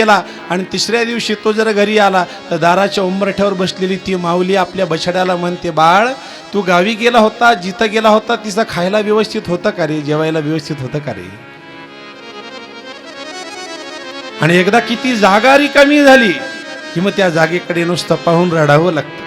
केला. आणि तिसऱ्या दिवशी तो जर घरी आला तर दाराच्या उंबरठ्यावर बसलेली ती माऊली आपल्या बछड्याला म्हणते बाळ तू गावी गेला होता जिथं गेला होता तिचं खायला व्यवस्थित होतं का रे? जेवायला व्यवस्थित होतं का रे? आणि एकदा किती जागा रिकामी झाली की मग त्या जागेकडे नुसतं पाहून रडावं लागतं.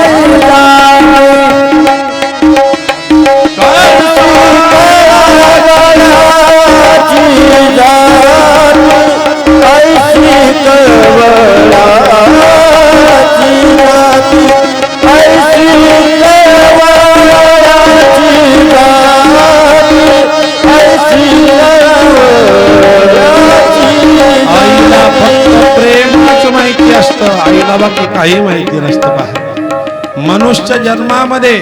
काही माहिती नसतं पहा मनुष्य जन्मामध्ये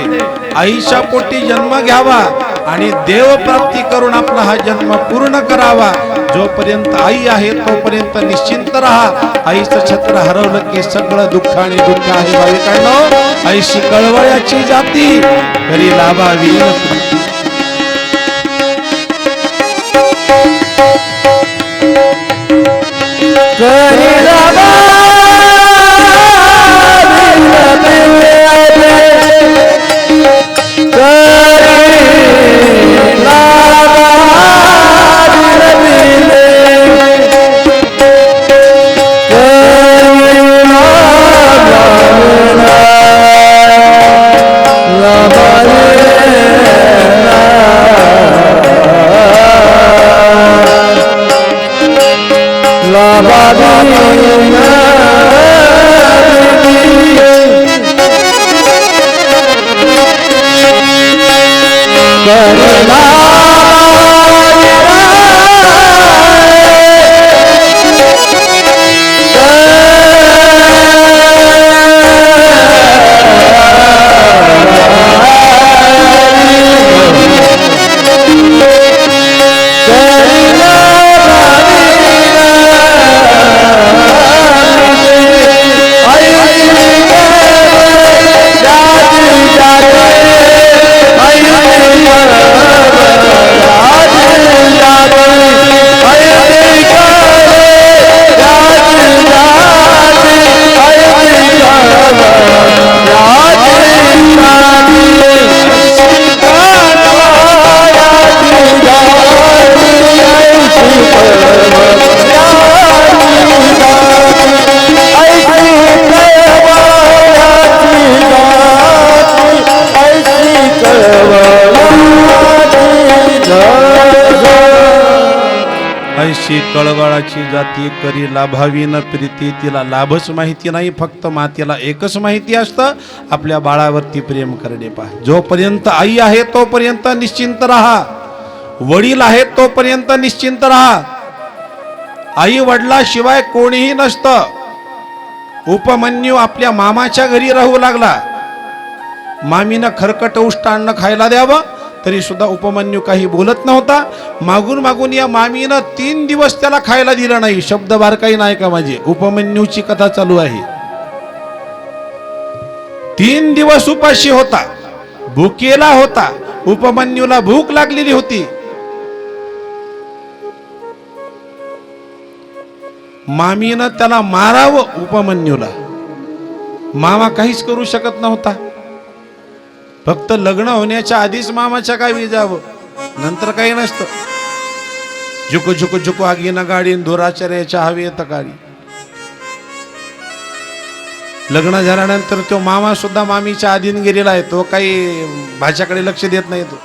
आईच्या पोटी जन्म घ्यावा आणि देव प्राप्ती करून आपला हा जन्म पूर्ण करावा. जोपर्यंत आई आहे तोपर्यंत निश्चिंत राहा. आईचं छत्र हरवलं की सगळं दुःख आणि दुःख आहे. भाविकांनो आईशी कळवळ्याची जाती तरी लाभावी प्रीती. ऐशी कळवळाची जाती करी लाभावी न प्रीती. तिला लाभच माहिती नाही फक्त मातेला एकच माहिती असतं. आपल्या बाळावरती प्रेम करणे पहा. जोपर्यंत आई आहे तोपर्यंत निश्चिंत राहा. वडील आहेत तोपर्यंत निश्चिंत राहा. आई वडिलाशिवाय कोणीही नसतं. उपमन्यू आपल्या मामाच्या घरी राहू लागला. मामीनं खरकट उष्ट अन्न खायला द्यावं. तरी सुद्धा उपमन्यू काही बोलत नव्हता. मागून मागून या मामीनं तीन दिवस त्याला खायला दिलं नाही. शब्द बारकाई नाही का माझी? उपमन्यूची कथा चालू आहे. तीन दिवस उपाशी होता. भुकेला होता. उपमन्यूला भूक लागलेली होती. मामीनं त्याला मारावं उपमन्यूला. मामा काहीच करू शकत नव्हता. फक्त लग्न होण्याच्या आधीच मामाच्या गावी जावं. नंतर काही नसतं. झुकू झुकू झुकू आगीनं गाडी धुराचार्याच्या हवी येतं गाडी. लग्न झाल्यानंतर तो मामा सुद्धा मामीच्या आधीन गेलेला आहे तो काही भाच्याकडे लक्ष देत नाही तो.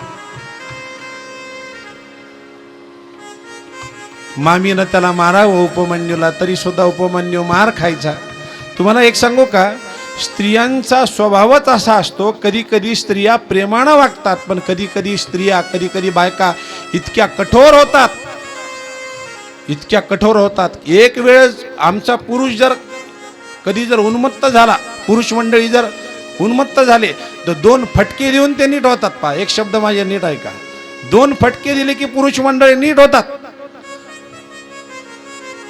मामीनं त्याला मारावं उपमन्यूला तरी सुद्धा उपमन्यू मार खायचा. तुम्हाला एक सांगू का? स्त्रियांचा स्वभावच असा असतो कधी कधी स्त्रिया प्रेमानं वागतात पण कधी कधी स्त्रिया कधी कधी बायका इतक्या कठोर होतात. इतक्या कठोर होतात. एक वेळेस आमचा पुरुष जर कधी जर उन्मत्त झाला पुरुष मंडळी जर उन्मत्त झाले तर दोन फटके देऊन ते नीट होतात. पा एक शब्द माझे नीट ऐका. दोन फटके दिले की पुरुष मंडळी नीट होतात.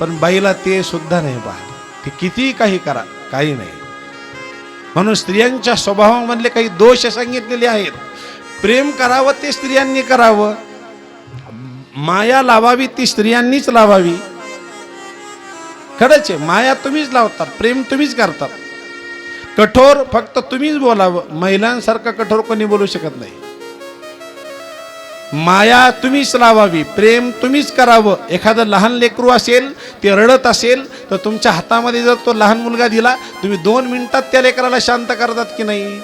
पण बाईला ते सुद्धा नाही पहा. ते किती काही करा काही नाही. म्हणून स्त्रियांच्या स्वभावामधले काही दोष सांगितलेले आहेत. प्रेम करावं ते स्त्रियांनी करावं. माया लावावी ती स्त्रियांनीच लावावी. खरंच आहे माया तुम्हीच लावतात प्रेम तुम्हीच करतात. कठोर फक्त तुम्हीच बोलावं. महिलांसारखं कठोर कोणी बोलू शकत नाही. माया तुम्हीच लावावी प्रेम तुम्हीच करावं. एखादं लहान लेकरू असेल ते रडत असेल तर तुमच्या हातामध्ये जर तो लहान मुलगा दिला तुम्ही दोन मिनिटात त्या लेकराला शांत करतात की नाही?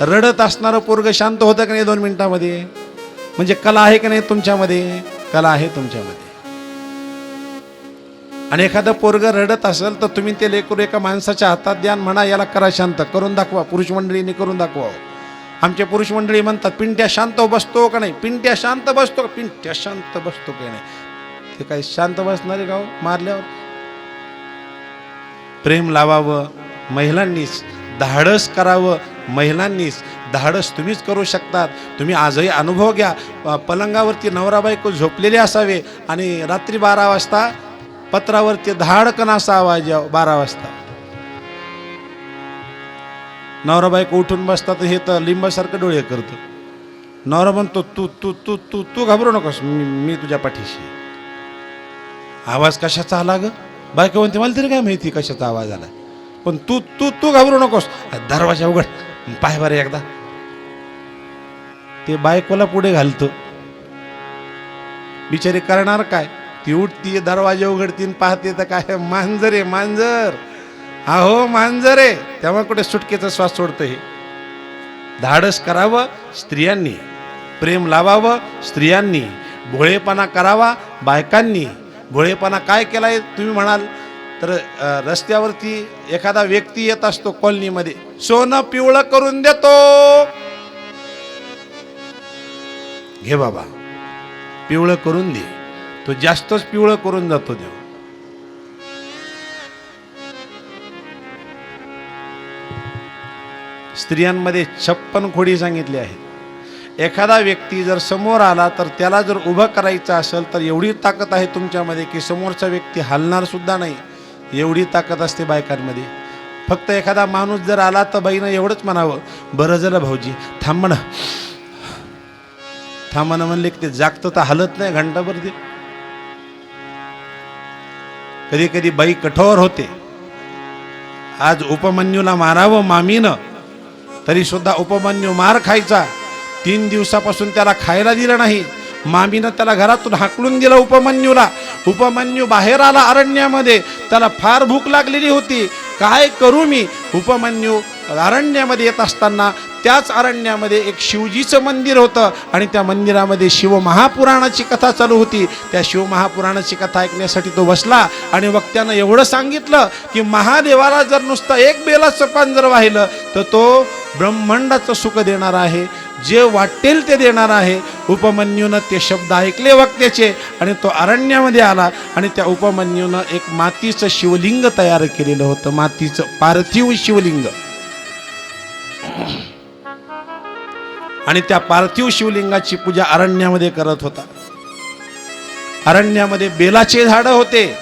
रडत असणारं पोरग शांत होतं की नाही दोन मिनिटामध्ये? म्हणजे कला आहे की नाही तुमच्यामध्ये? कला आहे तुमच्यामध्ये. आणि एखादं पोरग रडत असेल तर तुम्ही ते लेकरू एका माणसाच्या हातात द्या म्हणा याला करा शांत करून दाखवा पुरुष मंडळीने करून दाखवा आमचे पुरुष मंडळी म्हणतात पिंट्या शांत बसतो का नाही? पिंट्या शांत बसतो का? पिंट्या शांत बसतो का नाही? ते काय शांत बसणारे गाव हो? मारल्यावर? प्रेम लावावं महिलांनीच धाडस करावं महिलांनीच धाडस तुम्हीच करू शकतात. तुम्ही आजही अनुभव घ्या. पलंगावरती नवरा बायको झोपलेले असावे आणि रात्री बारा वाजता पत्रावरती धाडकन असा आवाज बारा वाजता. नवरा बायको उठून बसतात हे तर लिंबासारखं डोळे करतं. नवरा म्हणतो तू तू तू तू तू घाबरू नकोस मी मी तुझ्या पाठीशी आवाज कशाचा आला ग? बायको म्हणते मला तरी काय माहिती कशाचा आवाज आला? पण तू तू तू घाबरू नकोस. दरवाजा उघड पाय बरे एकदा. ते बायकोला पुढे घालतो. बिचारी करणार काय? ती उठती दरवाजा उघडतीन पाहते तर काय मांजर आहे मांजर. अहो मांजर आहे तेव्हा कुठे सुटकेचा श्वास सोडतं हे धाडस करावं स्त्रियांनी. प्रेम लावावं स्त्रियांनी. भोळेपणा करावा बायकांनी. भोळेपणा काय केलाय तुम्ही म्हणाल. तर रस्त्यावरती एखादा व्यक्ती येत असतो कॉलनीमध्ये. सोनं पिवळं करून देतो. घे बाबा पिवळं करून दे. तो जास्तच पिवळं करून जातो देव. स्त्रियांमध्ये छप्पन खोडी सांगितली आहेत. एखादा व्यक्ती जर समोर आला तर त्याला जर उभं करायचं असेल तर एवढी ताकद आहे तुमच्यामध्ये की समोरचा व्यक्ती हलणार सुद्धा नाही. एवढी ताकद असते बायकांमध्ये. फक्त एखादा माणूस जर आला तर बाईनं एवढंच म्हणावं बरं झालं भाऊजी थांब थांबणं म्हणले की ते जागतं तर हलत नाही घंटाभर ते. कधी कधी बाई कठोर होते. आज उपमन्यूला मारावं मामीनं तरी सुद्धा उपमन्यू मार खायचा. तीन दिवसापासून त्याला खायला दिलं नाही. मामीनं त्याला घरातून हाकलून दिलं उपमन्यूला. उपमन्यू बाहेर आला अरण्यामध्ये. त्याला फार भूक लागलेली होती. काय करू मी? उपमन्यू अरण्यामध्ये येत असताना त्याच अरण्यामध्ये एक शिवजीचं मंदिर होतं आणि त्या मंदिरामध्ये शिवमहापुराणाची कथा चालू होती. त्या शिवमहापुराणाची कथा ऐकण्यासाठी तो बसला आणि वक्त्यानं एवढं सांगितलं की महादेवाला जर नुसतं एक बेलाचं पान जर वाहिलं तर तो ब्रह्मांडाचं सुख देणार आहे जे वाटेल ते देणार आहे. उपमन्यूनं ते शब्द ऐकले वक्त्याचे आणि तो अरण्यामध्ये आला आणि त्या उपमन्यूनं एक मातीचं शिवलिंग तयार केलेलं होतं मातीचं पार्थिव शिवलिंग. आणि त्या पार्थिव शिवलिंगाची पूजा अरण्यामध्ये करत होता. अरण्यामध्ये बेलाचे झाडं होते.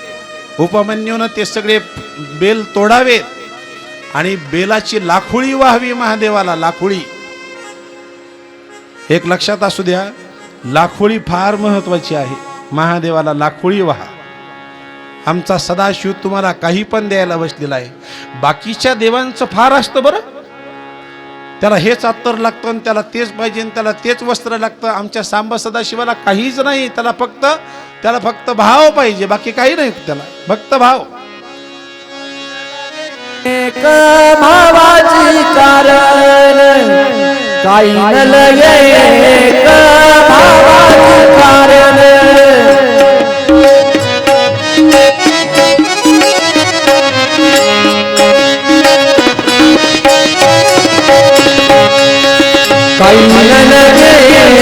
उपमन्यूनं ते सगळे बेल तोडावेत. आणि बेलाची लाखोळी व्हावी महादेवाला लाखोळी. एक लक्षात असू द्या लाखोळी फार महत्वाची आहे. महादेवाला लाखोळी व्हा. आमचा सदाशिव तुम्हाला काही पण द्यायला बसलेला आहे. बाकीच्या देवांचं फार असतं बरं. त्याला हेच अत्तर लागतं आणि त्याला तेच पाहिजे आणि त्याला तेच वस्त्र लागतं. आमच्या सांबा सदाशिवाला काहीच नाही. त्याला फक्त त्याला फक्त भाव पाहिजे. बाकी काही नाही त्याला. फक्त भाव. एक भावाची कारण. काही न एक भावाची कारण. काही न एक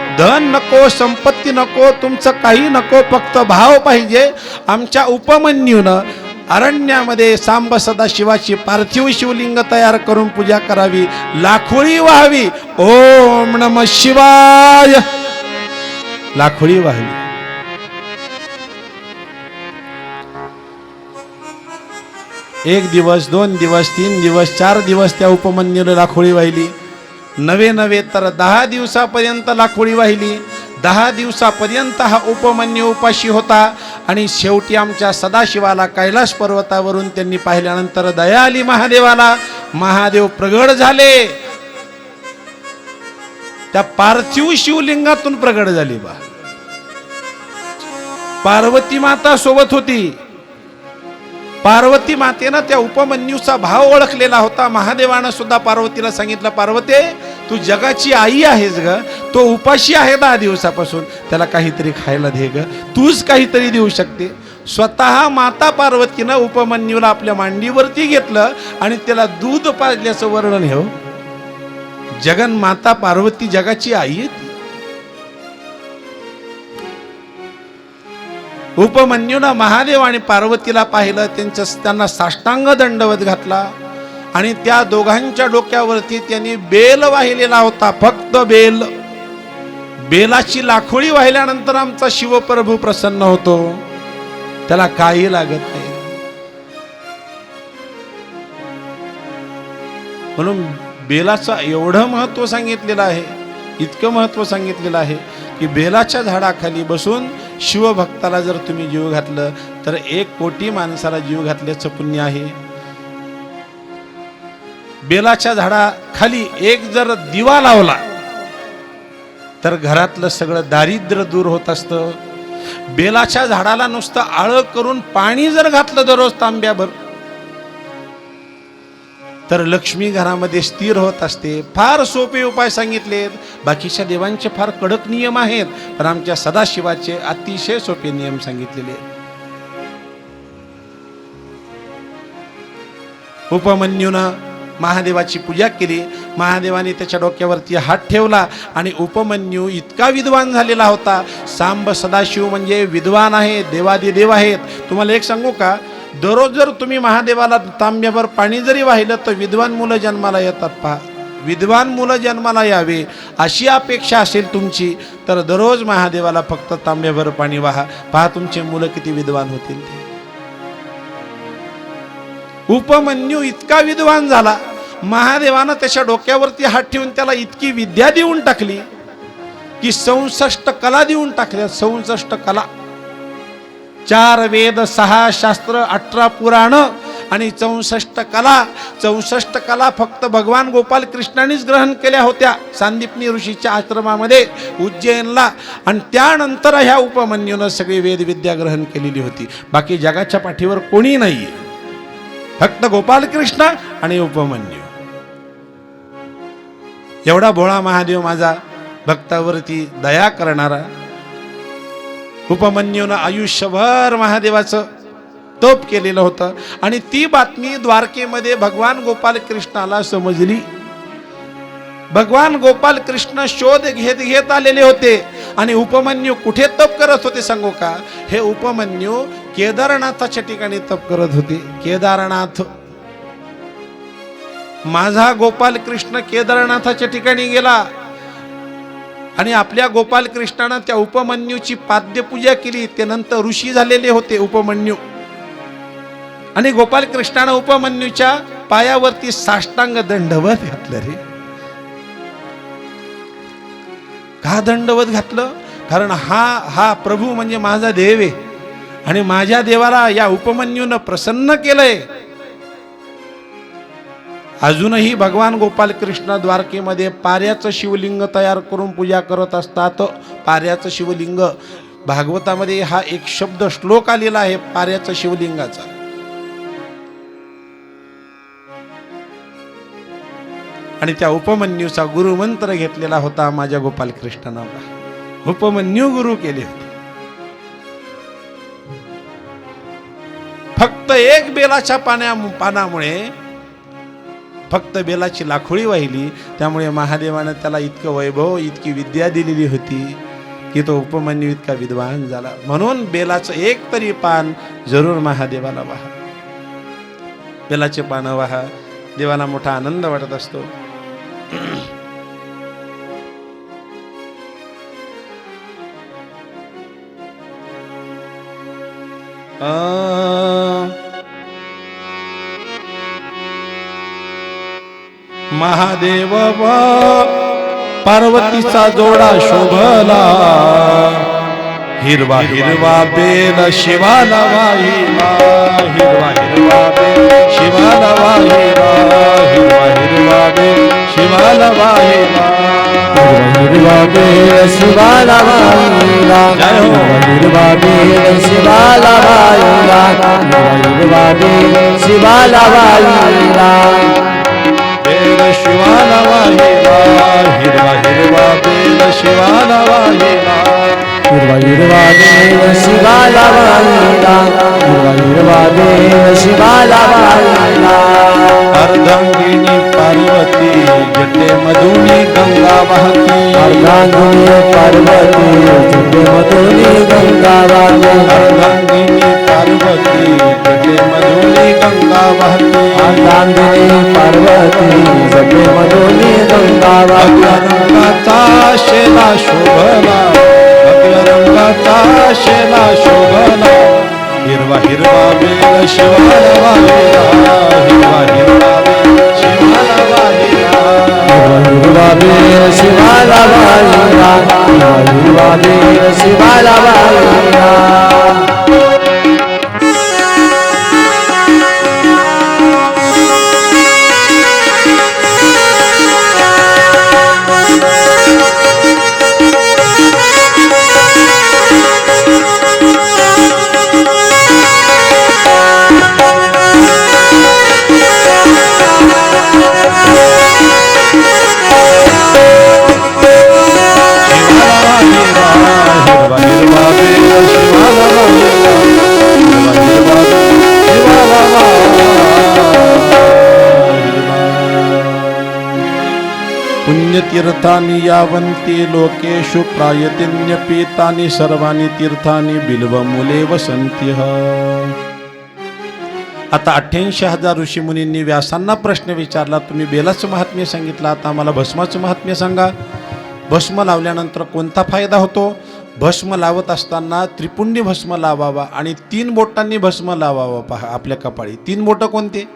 धन नको संपत्ती नको तुमचं काही नको फक्त भाव पाहिजे. आमच्या उपमन्यूनं अरण्यामध्ये सांब सदाशिवाची पार्थिव शिवलिंग तयार करून पूजा करावी. लाखोळी व्हावी. ओम नम शिवाय. लाखोळी व्हावी. एक दिवस दोन दिवस तीन दिवस चार दिवस त्या उपमन्यूला लाखोळी वाहिली नवे नवे तर दहा दिवसापर्यंत लाखोळी वाहिली. दहा दिवसापर्यंत हा उपमन्यू उपाशी होता आणि शेवटी आमच्या सदाशिवाला कैलास पर्वतावरून त्यांनी पाहिल्यानंतर दया आली महादेवाला महादेव प्रगड झाले. त्या पार्थिव शिवलिंगातून प्रगट झाली बा. पार्वती माता सोबत होती. पार्वती मातेनं त्या उपमन्यूचा भाव ओळखलेला होता. महादेवानं सुद्धा पार्वतीला सांगितलं पार्वते तू जगाची आई आहेस ग. तो उपाशी आहे दहा दिवसापासून. त्याला काहीतरी खायला दे ग. तूच काहीतरी देऊ शकते. स्वतः माता पार्वतीनं उपमन्यूला आपल्या मांडीवरती घेतलं आणि त्याला दूध पाजल्याचं वर्णन हे हो. जगन माता पार्वती जगाची आई आहे ती. उपमन्यूनं महादेव आणि पार्वतीला पाहिलं त्यांचं त्यांना साष्टांग दंडवत घातला. आणि त्या दोघांच्या डोक्यावरती त्यांनी बेल वाहिलेला होता फक्त बेल. बेलाची लाखोळी वाहिल्यानंतर आमचा शिवप्रभू प्रसन्न होतो. त्याला काही लागत नाही. म्हणून बेलाचं एवढं महत्त्व सांगितलेलं आहे इतकं महत्त्व सांगितलेलं आहे की बेलाच्या झाडाखाली बसून शिवभक्ताला जर तुम्ही जीव घातलं तर एक कोटी माणसाला जीव घातल्याचं पुण्य आहे. बेलाच्या झाडाखाली एक जर दिवा लावला तर घरातलं सगळं दारिद्र्य दूर होत असतं. बेलाच्या झाडाला नुसतं आळं करून पाणी जर घातलं दररोज तांब्याभर तर लक्ष्मी घरामध्ये स्थिर होत असते. फार सोपे उपाय सांगितलेत. बाकीच्या देवांचे फार कडक नियम आहेत पण आमच्या सदाशिवाचे अतिशय सोपे नियम सांगितलेले. उपमन्यूनं महादेवाची पूजा केली. महादेवाने त्याच्या डोक्यावरती हात ठेवला आणि उपमन्यू इतका विद्वान झालेला होता. सांब सदाशिव म्हणजे विद्वान आहे देवादिदेव आहेत. तुम्हाला एक सांगू का? दररोज जर तुम्ही महादेवाला तांब्यावर पाणी जरी वाहिलं तर विद्वान मुलं जन्माला येतात पहा. विद्वान मुलं जन्माला यावे अशी अपेक्षा असेल तुमची तर दररोज महादेवाला फक्त तांब्याभर पाणी वाहा. पहा तुमचे मुलं किती विद्वान होतील ते. उपमन्यू इतका विद्वान झाला महादेवानं त्याच्या डोक्यावरती हात ठेवून त्याला इतकी विद्या देऊन टाकली की संसष्ट कला देऊन टाकल्या. संसष्ट कला चार वेद सहा शास्त्र अठरा पुराण आणि चौसष्ट कला. चौसष्ट कला फक्त भगवान गोपाल कृष्णानेच ग्रहण केल्या होत्या सांदीपनी ऋषीच्या आश्रमामध्ये उज्जैनला. आणि त्यानंतर ह्या उपमन्यूनं सगळी वेदविद्या ग्रहण केलेली होती. बाकी जगाच्या पाठीवर कोणी नाहीये. फक्त गोपालकृष्ण आणि उपमन्यू. एवढा भोळा महादेव माझा भक्तावरती दया करणारा उपमन्यून आयुष्यभर महादेवाचं तप केलेलं होतं. आणि ती बातमी द्वारकेमध्ये भगवान गोपाल कृष्णाला समजली. भगवान गोपाल कृष्ण शोध घेत घेत आलेले होते. आणि उपमन्यू कुठे तप करत होते सांगू का? हे उपमन्यू केदारनाथाच्या ठिकाणी तप करत होते. केदारनाथ. माझा गोपाल कृष्ण केदारनाथाच्या ठिकाणी गेला. आणि आपल्या गोपाल कृष्णानं त्या उपमन्यूची पाद्यपूजा केली ते नंतर ऋषी झालेले होते उपमन्यू. आणि गोपाल कृष्णानं उपमन्यूच्या पायावरती साष्टांग दंडवत घातलं रे. का दंडवत घातलं? कारण हा हा प्रभू म्हणजे माझा देव आहे. आणि माझ्या देवाला या उपमन्यूनं प्रसन्न केलंय. अजूनही भगवान गोपाल कृष्ण द्वारकेमध्ये पाऱ्याचं शिवलिंग तयार करून पूजा करत असतात. पाऱ्याचं शिवलिंग भागवतामध्ये हा एक शब्द श्लोक आलेला आहे पाऱ्याचं शिवलिंगाचा. आणि त्या उपमन्यूचा गुरुमंत्र घेतलेला होता माझ्या गोपाल कृष्णानं. उपमन्यू गुरु केले होते. फक्त एक बेलाच्या पाण्या पानामुळे फक्त बेलाची लाखोळी वाहिली त्यामुळे महादेवानं त्याला इतकं वैभव इतकी विद्या दिलेली होती की तो उपमन्यू इतका विद्वान झाला. म्हणून बेलाचं एक तरी पान जरूर महादेवाला वाहा. बेलाचे पानं वाहा. देवाला मोठा आनंद वाटत असतो. अ महादेव पार्वतीचा जोडा शोभला. हिरवा हिरवा बेल शिवाला वाहिला. हिरवा हिरवा बेल शिवाला वाहिला. हिरवा हिरवा बेल शिवाला वाहिला. हिरवा बेल शिवाला वाहिला. हो. हिरवा बेल शिवाला वाहिला. हिरवा बेल शिवाला वाहिला. शिवाला वाहिला हिरवा हिरवा बेल शिवाला वाहिला. हिरवा हिरवा बेल शिवाला वाहिला. हिरवा हिरवा बेल शिवाला वाहिला. अर्धांगिनी पार्वती जटे मधुनी गंगा वाहती. अर्धांगिनी पार्वती जटे मधुनी गंगा वाहिली अर्धांगिनी पार्वती जटे मधुनी गंगा वाहती. अर्धांगिनी पार्वती मधुनी रंगाचा शेला शोभला भगव्या रंगाचा शेला शोभला. हिरवा हिरवा बेल शिवाला वाहिला हिरवा हिरवा बेल शिवाला वाहिला. हिरवा बेल शिवाला वाहिला हिरवा बेल शिवाला वाहिला. तीर्थानि यावन्ति लोकेषु प्रायतिन्यपीतानि सर्वाणि तीर्थानि बिल्वमुले वसन्त्यः आता अठ्ठ्याऐंशी हजार ऋषीमुनींनी व्यासांना प्रश्न विचारला तुम्ही बेलाचं महात्म्य सांगितलं आता आम्हाला भस्माचं महात्म्य सांगा. भस्म लावल्यानंतर कोणता फायदा होतो? भस्म लावत असताना त्रिपुंडी भस्म लावावा आणि तीन बोटांनी भस्म लावावा पहा आपल्या कपाळी. तीन बोटं कोणते?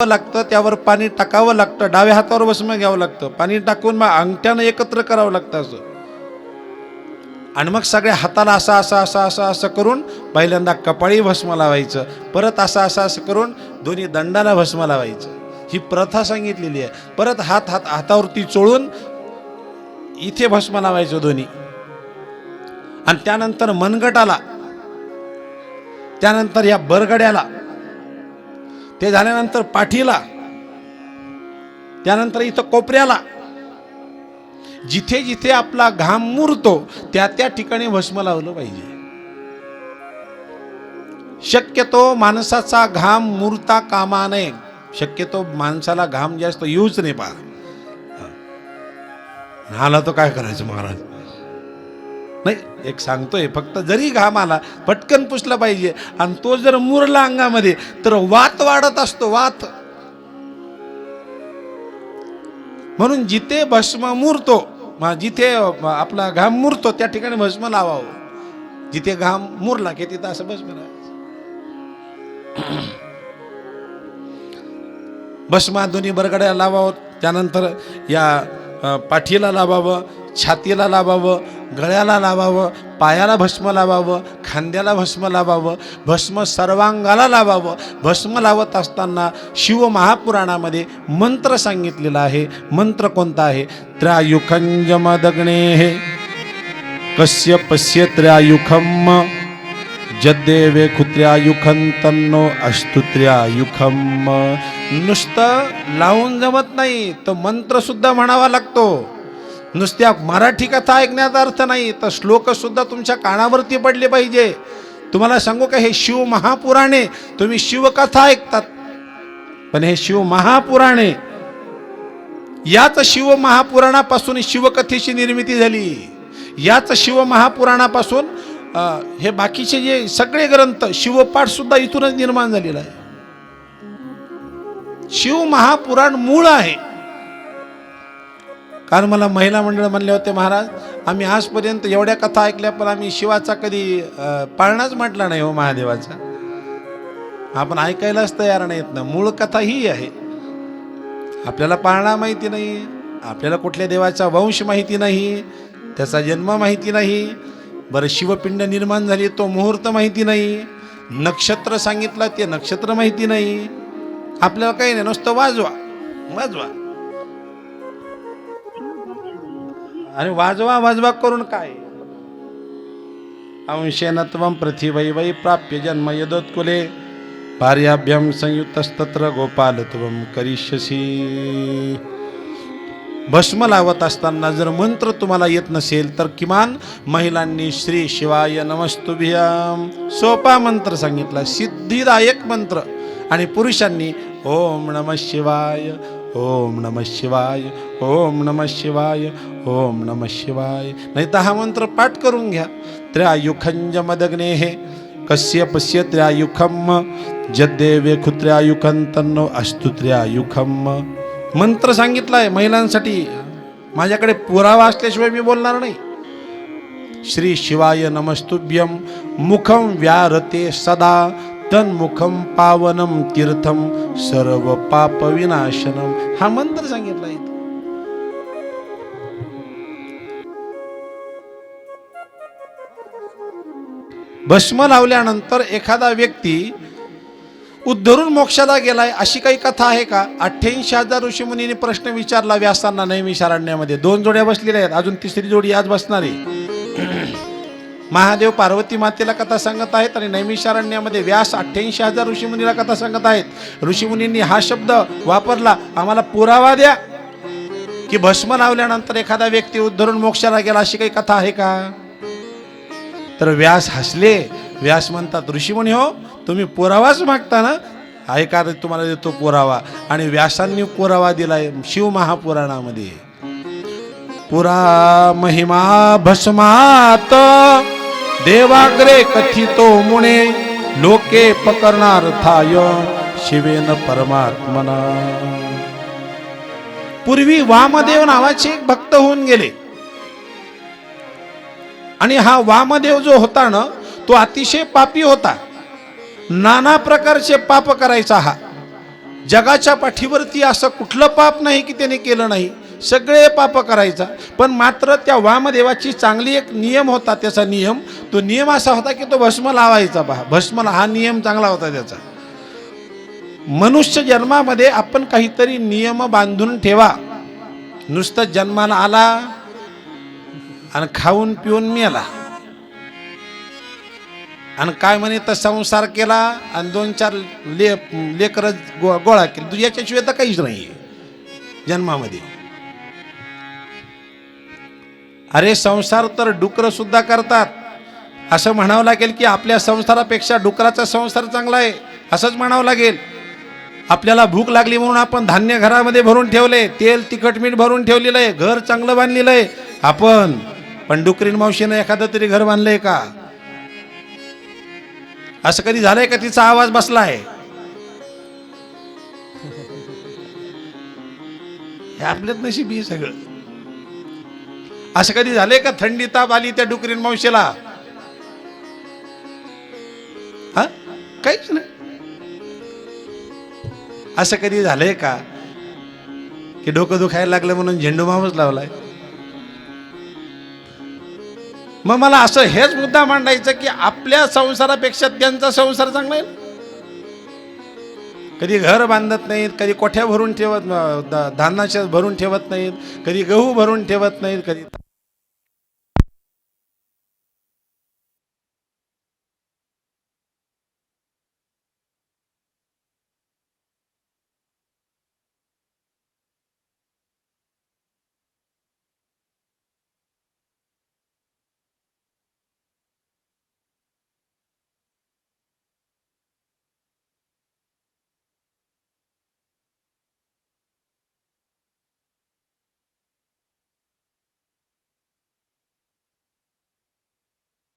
लागतं त्यावर पाणी टाकावं लागतं डाव्या हातावर भस्म घ्यावं लागतं पाणी टाकून मग अंगठ्यानं एकत्र करावं लागतं असं. आणि मग सगळ्या हाताला असं असं असं असं असं करून पहिल्यांदा कपाळी भस्म लावायचं परत असं असं असं करून दोन्ही दंडाला भस्म लावायचं. ही प्रथा सांगितलेली आहे. परत हात हात हातावरती चोळून इथे भस्म लावायचं दोन्ही. आणि त्यानंतर मनगटाला त्यानंतर या बरगड्याला ते झाल्यानंतर पाठीला त्यानंतर इथं कोपऱ्याला. जिथे जिथे आपला घाम मुरतो त्या त्या ठिकाणी भस्म लावलं पाहिजे. शक्यतो माणसाचा घाम मुरता कामा नये. शक्यतो माणसाला घाम जास्त येऊच नाही पहा. आला तो काय करायचं महाराज? नाही एक सांगतोय फक्त जरी घाम आला पटकन पुसला पाहिजे. आणि तो जर मुरला अंगामध्ये तर वात वाढत असतो वात. म्हणून जिथे भस्म मुरतो जिथे आपला घाम मुरतो त्या ठिकाणी भस्म लावावं. जिथे घाम मुरला की तिथं असं भस्म लावायचं. भस्मा दोन्ही बरगड्या लावावं त्यानंतर या पाठीला लावावं छातीला लावावं गळ्याला लावावं पायाला भस्म लावावं खांद्याला भस्म लावावं भस्म सर्वांगाला लावावं. भस्म लावत असताना शिव महापुराणामध्ये मंत्र सांगितलेला आहे. मंत्र कोणता आहे? त्रायुखंजमदग्ने हे कस्य पश्य त्रायुखम। जद्देवे खुत्र्यायुखं तन्नो अस्तुत्र्यायुखम नुसतं लावून जमत नाही तर मंत्र सुद्धा म्हणावा लागतो. नुसत्या मराठी कथा ऐकण्याचा अर्थ नाही तर श्लोकसुद्धा तुमच्या कानावरती पडले पाहिजे. तुम्हाला सांगू का हे शिव महापुराणे तुम्ही शिवकथा ऐकतात. पण हे शिव महापुराणे याच शिव महापुराणापासून शिवकथेची निर्मिती झाली. याच शिव महापुराणापासून हे बाकीचे जे सगळे ग्रंथ शिवपाठ सुद्धा इथूनच निर्माण झालेला आहे. शिव महापुराण मूळ आहे. कारण मला महिला मंडळ म्हणले होते महाराज आम्ही आजपर्यंत एवढ्या कथा ऐकल्या पण आम्ही शिवाचा कधी पाळणाच म्हटला नाही हो महादेवाचा. आपण ऐकायलाच तयार नाहीत ना. मूळ कथा ही आहे. आपल्याला पाळणा माहिती नाही आपल्याला कुठल्या देवाचा वंश माहिती नाही त्याचा जन्म माहिती नाही बरं शिवपिंड निर्माण झाली तो मुहूर्त माहिती नाही नक्षत्र सांगितलं ते नक्षत्र माहिती नाही. आपल्याला काही नाही नुसतं वाजवा वाजवा. आणि वाजवा वाजवा करून काय? अंशेनत्व पृथिवै वै प्राप्य जन्म यदोत्कुले। भार्याभ्यम संयुक्तस्तत्र गोपालत्व करिष्यसी। भस्म लावत असताना जर मंत्र तुम्हाला येत नसेल तर किमान महिलांनी श्री शिवाय नमस्तुभ्यम सोपा मंत्र सांगितला सिद्धिदायक मंत्र। आणि पुरुषांनी ओम नम शिवाय। ओम नम शिवाय ओम नम शिवाय ओम नम शिवाय. नाही तर हा मंत्र पाठ करून घ्या. त्र्यायुखंज मदग्ने हे कस्य पश्य त्र्यायुखम जद्देवे खुत्र्यायुखं तन्नो अस्तु त्र्यायुखम. मंत्र सांगितलाय महिलांसाठी. माझ्याकडे पुरावा असल्याशिवाय मी बोलणार नाही. श्री शिवाय नमस्तुभ्यम मुखम व्यारते सदा तन्मुखम पावनम तीर्थम सर्व पाप विनाशनम हा मंत्र सांगितला इथं. भस्म लावल्यानंतर एखादा व्यक्ती उद्धरून मोक्षाला गेलाय अशी काही कथा आहे का? अठ्ठ्याऐंशी हजार ऋषीमुनीने प्रश्न विचारला व्यासांना नैमिषारण्यामध्ये शारण्यामध्ये. दोन जोड्या बसलेल्या आहेत. अजून तिसरी जोडी आज बसणार आहे. महादेव पार्वती मातेला कथा सांगत आहेत आणि नैमिषारण्यामध्ये व्यास अठ्ठ्याऐंशी हजार ऋषीमुनीला कथा सांगत आहेत. ऋषीमुनींनी हा शब्द वापरला आम्हाला पुरावा द्या. की भस्म लावल्यानंतर एखादा व्यक्ती उद्धरून मोक्षाला गेला अशी काही कथा आहे का? तर व्यास हसले. व्यास म्हणतात ऋषीमुनी हो तुम्ही पुरावाच मागता ना? ऐका रे, तुम्हाला देतो पुरावा. आणि व्यासांनी पुरावा दिलाय शिव महापुराणामध्ये. पुरा महिमा भस्मात देवाग्रे कथितो मुने लोके पकरणार थाय शिवेन परमात्मना. पूर्वी वामदेव नावाचे एक भक्त होऊन गेले. आणि हा वामदेव जो होता ना तो अतिशय पापी होता. नाना प्रकारचे पाप करायचा हा. जगाच्या पाठीवरती असं कुठलं पाप नाही की त्याने केलं नाही. सगळे पाप करायचा. पण मात्र त्या वामदेवाची चांगली एक नियम होता त्याचा नियम. तो नियम असा होता की तो भस्म लावायचा पहा भस्म हा नियम चांगला होता त्याचा. मनुष्य जन्मामध्ये आपण काहीतरी नियम बांधून ठेवा. नुसतं जन्माला आला आणि खाऊन पिऊन मेला. आणि काय म्हणे तर संसार केला आणि दोन चार ले लेकर गो गोळा केले. याच्याशिवाय तर काहीच नाही जन्मामध्ये. अरे संसार तर डुकर सुद्धा करतात. असं म्हणावं लागेल की आपल्या संसारापेक्षा डुकराचा संसार चांगला आहे. असंच म्हणावं लागेल. आपल्याला भूक लागली म्हणून आपण धान्य घरामध्ये भरून ठेवले तेल तिखट मीठ भरून ठेवलेलं आहे घर चांगलं बांधलेलं आहे. आपण पण डुकरीन मावशीनं एखादं तरी घर बांधलंय का? असं कधी झालंय का तिचा आवाज बसलाय? हे आपल्यात नशीब आहे सगळं. असं कधी झालंय का थंडी ताप आली त्या डुकरीन मावशीला? हा? काहीच नाही. असं कधी झालंय का? की डोकं दुखायला लागलं म्हणून झेंडू मामच लावलाय? मग मला असं हेच मुद्दा मांडायचं की आपल्या संसारापेक्षा त्यांचा संसार चांगला आहे कधी घर बांधत नाहीत कधी कोठ्या भरून ठेवत धान्याच्या भरून ठेवत नाहीत कधी गहू भरून ठेवत नाहीत कधी